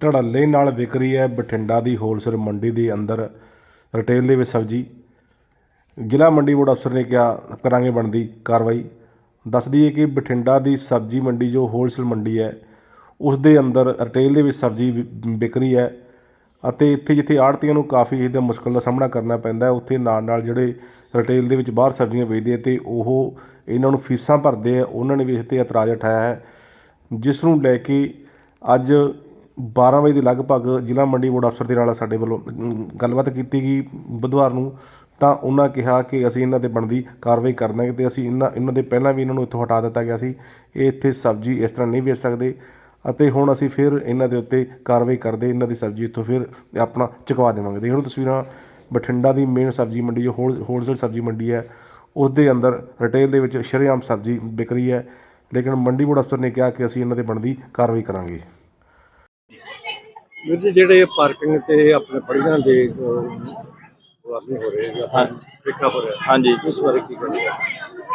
ਧੜੱਲੇ ਨਾਲ ਵਿਕ ਰਹੀ ਹੈ ਬਠਿੰਡਾ ਦੀ ਹੋਲਸੇਲ ਮੰਡੀ ਦੇ ਅੰਦਰ। ਰਿਟੇਲ ਦੇ ਵਿੱਚ ਸਬਜ਼ੀ। ਜ਼ਿਲ੍ਹਾ ਮੰਡੀ ਬੋਰਡ ਅਫਸਰ ਨੇ ਕਿਹਾ, ਕਰਾਂਗੇ ਬਣਦੀ ਕਾਰਵਾਈ। ਦੱਸ ਦਈਏ ਕਿ ਬਠਿੰਡਾ ਦੀ ਸਬਜ਼ੀ ਮੰਡੀ ਜੋ ਹੋਲਸੇਲ ਮੰਡੀ ਹੈ, ਉਸ ਦੇ ਅੰਦਰ ਰਿਟੇਲ ਦੇ ਵਿੱਚ ਸਬਜ਼ੀ ਵਿ- ਵਿਕ ਹੈ ਅਤੇ ਇੱਥੇ ਜਿੱਥੇ ਆੜਤੀਆਂ ਨੂੰ ਕਾਫੀ ਇਹਦਾ ਮੁਸ਼ਕਲ ਦਾ ਸਾਹਮਣਾ ਕਰਨਾ ਪੈਂਦਾ ਉੱਥੇ ਨਾਲ ਨਾਲ ਜਿਹੜੇ ਰਿਟੇਲ ਦੇ ਵਿੱਚ ਬਾਹਰ ਸਬਜ਼ੀਆਂ ਵੇਚਦੇ ਆ ਤੇ ਉਹ ਇਹਨਾਂ ਨੂੰ ਫੀਸਾਂ ਭਰਦੇ ਆ। ਉਹਨਾਂ ਨੇ ਵੀ ਇਸ 'ਤੇ ਇਤਰਾਜ਼ ਉਠਾਇਆ ਹੈ, ਜਿਸ ਨੂੰ ਲੈ ਕੇ ਅੱਜ 12 ਵਜੇ ਦੇ ਲਗਭਗ ਜ਼ਿਲ੍ਹਾ ਮੰਡੀ ਬੋਰਡ ਅਫਸਰ ਦੇ ਨਾਲ ਸਾਡੇ ਵੱਲੋਂ ਗੱਲਬਾਤ ਕੀਤੀ ਗਈ ਬੁੱਧਵਾਰ ਨੂੰ, ਤਾਂ ਉਹਨਾਂ ਕਿਹਾ ਕਿ ਅਸੀਂ ਇਹਨਾਂ ਤੇ ਬਣਦੀ ਕਾਰਵਾਈ ਕਰਨਾ ਤੇ ਅਸੀਂ ਇਹਨਾਂ ਇਹਨਾਂ ਦੇ ਪਹਿਲਾਂ ਵੀ ਇਹਨਾਂ ਨੂੰ ਇੱਥੋਂ ਹਟਾ ਦਿੱਤਾ ਗਿਆ ਸੀ। ਇਹ ਇੱਥੇ ਸਬਜ਼ੀ ਇਸ ਤਰ੍ਹਾਂ ਨਹੀਂ ਵੇਚ ਸਕਦੇ ਅਤੇ ਹੁਣ ਅਸੀਂ ਫਿਰ ਇਹਨਾਂ ਦੇ ਉੱਤੇ ਕਾਰਵਾਈ ਕਰਦੇ, ਇਹਨਾਂ ਦੀ ਸਬਜ਼ੀ ਇੱਥੋਂ ਫਿਰ ਆਪਣਾ ਚੁਕਵਾ ਦੇਵਾਂਗੇ। ਦੇਖ ਲਓ ਤਸਵੀਰਾਂ, ਬਠਿੰਡਾ ਦੀ ਮੇਨ ਸਬਜ਼ੀ ਮੰਡੀ, ਜੋ ਹੋਲ ਹੋਲਸੇਲ ਸਬਜ਼ੀ ਮੰਡੀ ਹੈ ਉਸ ਦੇ ਅੰਦਰ ਰਿਟੇਲ ਦੇ ਵਿੱਚ ਸ਼ਰੇਆਮ ਸਬਜ਼ੀ ਵਿਕ ਰਹੀ ਹੈ। ਲੇਕਿਨ ਮੰਡੀ ਬੋਰਡ ਅਫਸਰ ਨੇ ਕਿਹਾ ਕਿ ਅਸੀਂ ਇਹਨਾਂ ਤੇ ਬਣਦੀ ਕਾਰਵਾਈ ਕਰਾਂਗੇ। ਵੀਰ ਜੀ ਜਿਹੜੇ ਪਾਰਕਿੰਗ ਤੇ ਆਪਣੇ ਫੜੀਆਂ ਦੇ ਵਾਰਨੇ ਹੋ ਰਹੇ ਨੇ ਹਾਂ। ਵਿਕਾ ਹੋ ਰਿਹਾ। ਹਾਂਜੀ। ਉਸ ਬਾਰੇ ਕੀ ਕਹਿੰਦੇ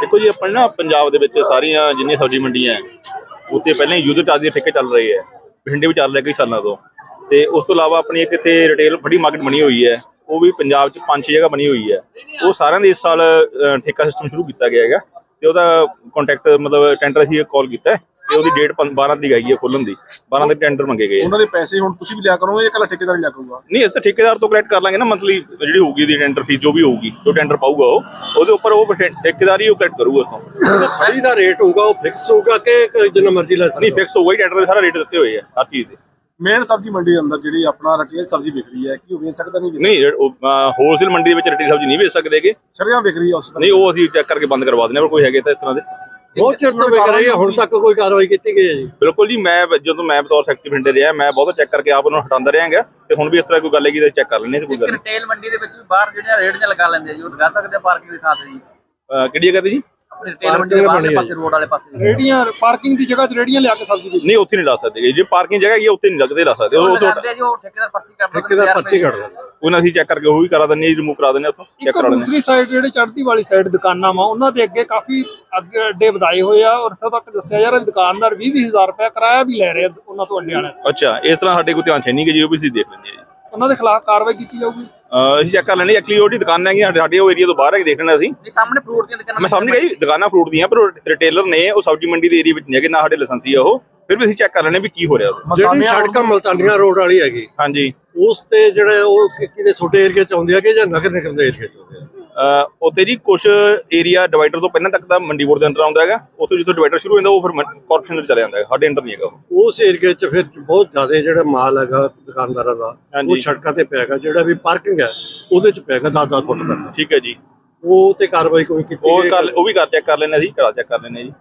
ਦੇਖੋ ਜੀ ਆਪਣੇ ਨਾ ਪੰਜਾਬ ਦੇ ਵਿੱਚ ਸਾਰੀਆਂ ਜਿੰਨੀਆਂ ਸਬਜ਼ੀ ਮੰਡੀਆਂ ਹੈ ਉੱਤੇ ਪਹਿਲਾਂ ਹੀ ਯੁੱਧ ਚਾਰਜ ਦੇ ਠੇਕੇ ਚੱਲ ਰਹੇ ਹੈ। ਬਠਿੰਡੇ ਵੀ ਚੱਲ ਰਿਹਾ ਕਈ ਸਾਲਾਂ ਤੋਂ। ਤੇ ਉਸ ਤੋਂ ਇਲਾਵਾ ਆਪਣੀ ਇੱਕ ਇੱਥੇ ਰਿਟੇਲ ਬੜੀ ਮਾਰਕੀਟ ਬਣੀ ਹੋਈ ਹੈ ਉਹ ਵੀ ਪੰਜਾਬ 'ਚ ਪੰਜ ਛੇ ਜਗ੍ਹਾ ਬਣੀ ਹੋਈ ਹੈ। ਉਹ ਸਾਰਿਆਂ ਦੇ ਇਸ ਸਾਲ ਠੇਕਾ ਸਿਸਟਮ ਸ਼ੁਰੂ ਕੀਤਾ ਗਿਆ ਹੈਗਾ। ਤੇ ਉਹਦਾ ਕੰਟੈਕਟ ਮਤਲਬ ਟੈਂਡਰ ਅਸੀਂ ਕਾਲ ਕੀਤਾ ਹੈ। ਤੇ ਉਹਦੀ ਡੇਟ 12 ਦੀ ਗਈ ਹੈ ਖੁੱਲਣ ਦੀ। 12 ਦੇ ਟੈਂਡਰ ਮੰਗੇ ਗਏ। ਉਹਨਾਂ ਦੇ ਪੈਸੇ ਹੁਣ ਤੁਸੀਂ ਵੀ ਲਿਆ ਕਰੋਗੇ ਜਾਂ ਇਕੱਲਾ ਠੇਕੇਦਾਰ ਹੀ ਲਿਆ ਕਰੂਗਾ। ਨਹੀਂ ਅਸੀਂ ਠੇਕੇਦਾਰ ਤੋਂ ਕਲੈਕਟ ਕਰ ਲਾਂਗੇ ਨਾ ਮੰਥਲੀ ਜਿਹੜੀ ਹੋਊਗੀ ਦੀ ਟੈਂਡਰ ਫੀਸ ਜੋ ਵੀ ਹੋਊਗੀ ਜੋ ਟੈਂਡਰ ਪਾਊਗਾ ਉਹ। ਉਹਦੇ ਉੱਪਰ ਉਹ ਠੇਕੇਦਾਰ ਹੀ ਉਹ ਕਲੈਕਟ ਕਰੂਗਾ ਉਸ ਤੋਂ। ਫੜੀ ਦਾ ਰੇਟ ਹੋਊਗਾ ਉਹ ਫਿਕਸ ਹੋਊਗਾ ਕਿ ਜਿੰਨਾ ਮਰਜ਼ੀ ਲੈ ਨਹੀਂ ਸਕਦੇ ਫਿਕਸ ਹੋਊਗਾ ਹੀ ਟੈਂਡਰ ਦੇ ਸਾਰਾ ਰੇਟ ਦਿੱਤੇ ਹੋਏ ਆ ਹਰ ਚੀਜ਼ ਦੇ। ਮੇਨ ਸਬਜ਼ੀ ਮੰਡੀ ਦੇ ਅੰਦਰ ਜਿਹੜੀ ਆਪਣਾ ਰਟੇਲ ਸਬਜ਼ੀ ਵਿਕ ਰਹੀ ਹੈ ਕਿ ਉਹ ਵੇਚ ਸਕਦਾ ਨਹੀਂ ਨਹੀਂ ਹੋਲਸੇਲ ਮੰਡੀ ਦੇ ਵਿੱਚ ਰੇਟੀ ਸਬਜ਼ੀ ਨਹੀਂ ਵੇਚ ਸਕਦੇਗੇ ਸ਼ਰਿਆਂ ਵਿਕ ਰਹੀ ਹੈ ਉਸ ਨਹੀਂ ਉਹ ਅਸੀਂ ਚੈੱਕ ਕਰਕੇ ਬੰਦ ਕਰਵਾ ਦਿੰਦੇ ਹਾਂ ਪਰ ਕੋਈ ਹੈਗੇ ਤਾਂ ਇਸ ਤਰ੍ਹਾਂ ਦੇ। ਬਹੁਤ ਚਿਰ ਤੋਂ ਵਿਕ ਰਹੀ ਹੈ ਹੁਣ ਤੱਕ ਕੋਈ ਕਾਰਵਾਈ ਕੀਤੀ ਗਈ ਹੈ ਜੀ। ਬਿਲਕੁਲ ਜੀ ਮੈਂ ਜਦੋਂ ਮੈਂ ਬਤੌਰ ਸੈਕਟਰੀ ਫਿੰਡੇ ਰਿਹਾ ਮੈਂ ਬਹੁਤ ਚੈੱਕ ਕਰਕੇ ਆਪ ਉਹਨੂੰ ਹਟਾਉਂਦਾ ਰਹਾਂਗਾ ਤੇ ਹੁਣ ਵੀ ਇਸ ਤਰ੍ਹਾਂ ਕੋਈ ਗੱਲ ਹੈਗੀ ਤਾਂ ਚੈੱਕ ਕਰ ਲੈਣੇ ਕੋਈ ਗੱਲ ਨਹੀਂ। ਰਿਟੇਲ ਮੰਡੀ ਦੇ ਵਿੱਚ ਵੀ ਬਾਹਰ ਜਿਹੜੀਆਂ ਰੇੜੀਆਂ ਲਗਾ ਲੈਂਦੇ ਜੀ ਉਹ ਲਗਾ ਸਕਦੇ ਆ ਪਾਰਕਿੰਗ ਦੀ ਥਾਂ ਤੇ ਜੀ। ਕਿਹੜੀ ਜਗ੍ਹਾ ਤੇ ਜੀ? ਰਿਟੇਲ ਮੰਡੀ ਦੇ ਬਾਹਰਲੇ ਪਾਸੇ ਰੋਡ ਵਾਲੇ ਪਾਸੇ। ਰੇੜੀਆਂ ਪਾਰਕਿੰਗ ਦੀ ਜਗ੍ਹਾ 'ਚ ਰੇੜੀਆਂ ਲਿਆ ਕੇ ਸਬਜ਼ੀ ਵੇਚੀ ਨਹੀਂ ਉੱਥੇ ਨਹੀਂ ਲਾ ਸਕਦੇ। ਜੇ ਪਾਰਕਿੰਗ ਜਗ੍ਹਾ ਹੈਗੀ ਉੱਥੇ ਨਹੀਂ ਲੱਗਦੇ ਲਾ ਸਕਦੇ। ਉਹ ਉਹ ਤੋਂ ਲਗਾਉਂਦੇ ਆ ਜੀ ਉਹ ਠੇਕੇਦਾਰ ਪਰਚੀ ਕੱਟ ਠੇਕੇਦਾਰ ਪਰਚੀ ਕੱਢਦਾ ਉਹਨਾਂ ਅਸੀਂ ਚੈੱਕ ਕਰਕੇ ਉਹ ਵੀ ਕਰਾ ਦਿੰਦੇ ਹਾਂ ਰਿਮੂਵ ਕਰਾ ਦਿੰਦੇ ਹਾਂ ਉੱਥੋਂ ਚੈੱਕ ਇੱਕ ਕਰਾ ਦਿੰਦੇ ਦੂਸਰੀ ਸਾਈਡ ਜਿਹੜੇ ਚੜ੍ਹਦੀ ਵਾਲੀ ਸਾਈਡ ਦੁਕਾਨਾਂ ਵਾ ਉਹਨਾਂ ਦੇ ਅੱਗੇ ਕਾਫੀ ਅੱਗੇ ਅੱਡੇ ਵਧਾਏ ਹੋਏ ਆ ਔਰ ਇੱਥੋਂ ਤੱਕ ਦੱਸਿਆ ਜਾ ਰਿਹਾ ਵੀ ਦੁਕਾਨਦਾਰ 20 ਹਜ਼ਾਰ ਰੁਪਏ ਕਿਰਾਇਆ ਵੀ ਲੈ ਰਹੇ ਆ ਉਹਨਾਂ ਤੋਂ ਅੱਡੇ ਵਾਲੇ ਹਾਂ। ਅੱਛਾ ਇਸ ਤਰ੍ਹਾਂ ਸਾਡੇ ਕੋਈ ਧਿਆਨ ਚ ਨਹੀਂ ਕਿ ਜੀ ਉਹ ਵੀ ਅਸੀਂ ਦੇਖ ਲੈਂਦੇ ਜੀ। ਉਹਨਾਂ ਦੇ ਖਿਲਾਫ ਕਾਰਵਾਈ ਕੀਤੀ ਜਾਊਗੀ? ਅਹ ਅਸੀਂ ਚੈੱਕ ਕਰ ਲੈਣੇ ਐਕਚੁਅਲੀ ਉਹਦੀ ਦੁਕਾਨਾਂ ਹੈਗੀਆਂ ਸਾਡੇ- ਸਾਡੇ ਉਹ ਏਰੀਆ ਤੋਂ ਬਾਹਰ ਹੈ ਦੇਖ ਲੈਣਾ ਅਸੀਂ। ਨਹੀਂ ਸਾਹਮਣੇ ਫਰੂਟ ਦੀਆਂ ਦੁਕਾਨਾਂ ਮੈਂ ਸਮਝ ਗਿਆ ਜੀ ਦੁਕਾਨਾਂ ਫਰੂਟ ਦੀਆਂ ਪਰ ਰਿਟੇਲਰ ਨੇ ਉਹ ਸਬਜ਼ੀ ਮੰਡੀ ਦੇ ਏਰੀਆ ਵਿੱਚ ਨਹੀਂ ਹੈਗੇ ਨਾ ਸਾਡੇ ਲਾਇਸੈਂਸੀ ਆ ਉਹ। ਫਿਰ ਵੀ ਅਸੀਂ ਚੈੱਕ ਕਰ ਲੈਣੇ ਵੀ ਕੀ ਹੋ ਰਿਹਾ ਉਹਦੇ। ਜਿਹੜੀ ਮਲਤਾਨੀਆਂ ਸੜਕਾਂ ਮਲਤਾਨੀਆਂ ਰੋਡ ਵਾਲੀ ਹੈਗੀ ਹਾਂਜੀ। ਉਸ ਤੇ ਜਿਹੜੇ ਉਹ ਕਿ- ਕਿਤੇ ਛੋਟੇ ਏਰੀਆ ਚ ਆਉਂਦੇ ਆ ਕਿ ਜਾਂ ਨਗਰ ਨਿਗਮ ਦੇ ਏਰੀਆ ਚ ਆਉਂਦੇ ਆ ਅਹ ਉੱਥੇ ਜੀ ਕੁਝ ਏਰੀਆ ਡਿਵਾਈਡਰ ਤੋਂ ਪਹਿਲਾਂ ਤੱਕ ਦਾ ਮੰਡੀ ਬੋਰਡ ਦੇ ਅੰਦਰ ਆਉਂਦਾ ਹੈਗਾ। ਉੱਥੇ ਜਿੱਥੋਂ ਡਿਵਾਈਡਰ ਸ਼ੁਰੂ ਹੁੰਦਾ ਉਹ ਫਿਰ ਕਾਰਪੋਰੇਸ਼ਨ ਦੇ ਚਲੇ ਜਾਂਦਾ ਹੈ ਸਾਡੇ ਅੰਦਰ ਨਹੀਂ ਹੈਗਾ ਉਹ। ਉਸ ਏਰੀਆ ਚ ਫਿਰ ਬਹੁਤ ਜ਼ਿਆਦਾ ਜਿਹੜਾ ਮਾਲ ਹੈਗਾ ਦੁਕਾਨਦਾਰਾਂ ਦਾ ਉਹ ਹਾਂਜੀ। ਸੜਕਾਂ ਤੇ ਪੈਗਾ ਜਿਹੜਾ ਵੀ ਪਾਰਕਿੰਗ ਹੈ ਉਹਦੇ ਚ ਪੈਗਾ 10-10 ਫੁੱਟ ਤੱਕ। ਠੀਕ ਹੈ ਜੀ। ਉਹ ਤੇ ਕਾਰਵਾਈ ਕੋਈ ਕੀਤੀ ਉਹ ਗਈ ਕਰ ਉਹ ਵੀ ਕਰ ਚੈੱਕ ਕਰ ਲੈਣੇ ਅਸੀਂ ਕਰਾ ਚੈੱਕ ਕਰ ਲੈਣੇ ਜੀ।